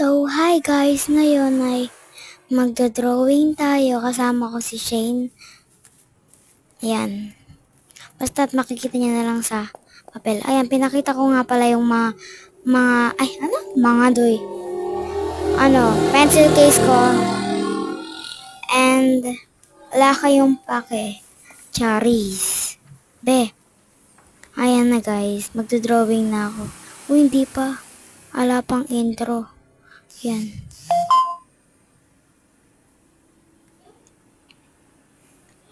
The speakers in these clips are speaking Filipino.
So, hi guys! Ngayon ay magdodrawing tayo kasama ko si Shane. Ayan. Basta't makikita niya na lang sa papel. Ayan, pinakita ko nga pala yung mga, mga, ay, ano? Mga doy. Ano, pencil case ko. And, wala kayong pake. Charis. Be. Ayan na guys, magdodrawing na ako. Uy, hindi pa. Ala pang intro. Yan.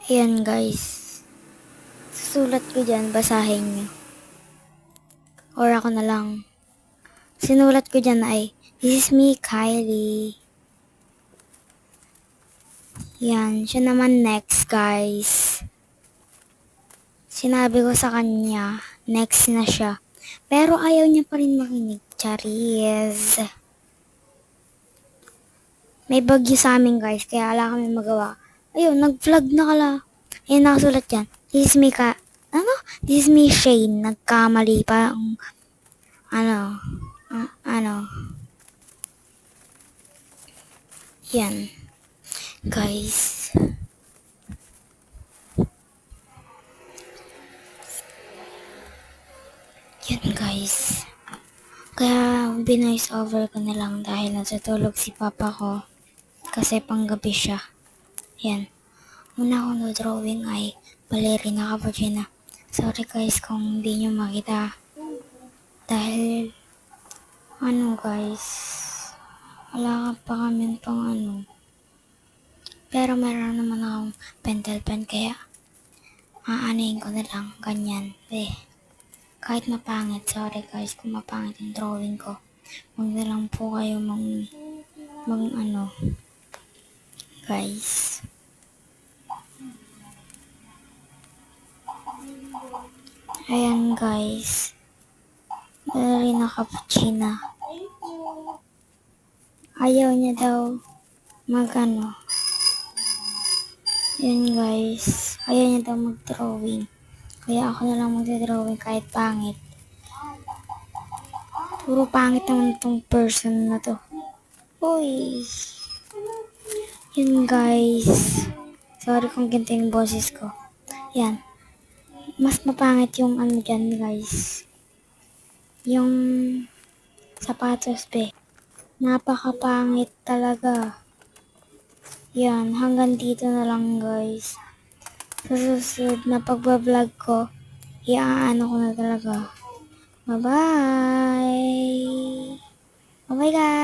Ayan guys. Susulat ko dyan, basahin nyo. Or ako na lang. Sinulat ko dyan ay, This is me, Kylie. Yan, siya naman next guys. Sinabi ko sa kanya, next na siya. Pero ayaw niya pa rin makinig. Charis. May bagyo sa amin guys, kaya wala kami magawa. Ayun, nag-vlog na kala. Ayun, nakasulat yan. This is me ka... Ano? This is me Shane. Nagkamali pa ang... Ano? ano? Yan. Guys. Yan guys. Kaya binoise over ko na lang dahil natutulog si papa ko. Kasi panggabi siya. Yan. Una kong drawing ay Ballerina Cappuccina. Sorry guys kung hindi nyo makita. Dahil, ano guys, wala ka pa kami pang ano. Pero meron naman akong pentel pen kaya aanayin ko na lang ganyan. Eh, kahit mapangit, sorry guys kung mapangit yung drawing ko. Huwag na lang po kayo mang, mang ano, guys. Ayan guys. Dali na cappuccino. Ayaw niya daw mag ano. Yun guys. Ayaw niya daw mag-drawing. Kaya ako na lang mag-drawing kahit pangit. Puro pangit naman tong person na to. Uy. Yun guys. Sorry kung ganito yung boses ko. Yan. Mas mapangit yung ano dyan guys. Yung sapatos be. Napakapangit talaga. Yan. Hanggang dito na lang guys. Sa susunod na pagbablog ko, iaano ko na talaga. Bye-bye! Bye-bye guys!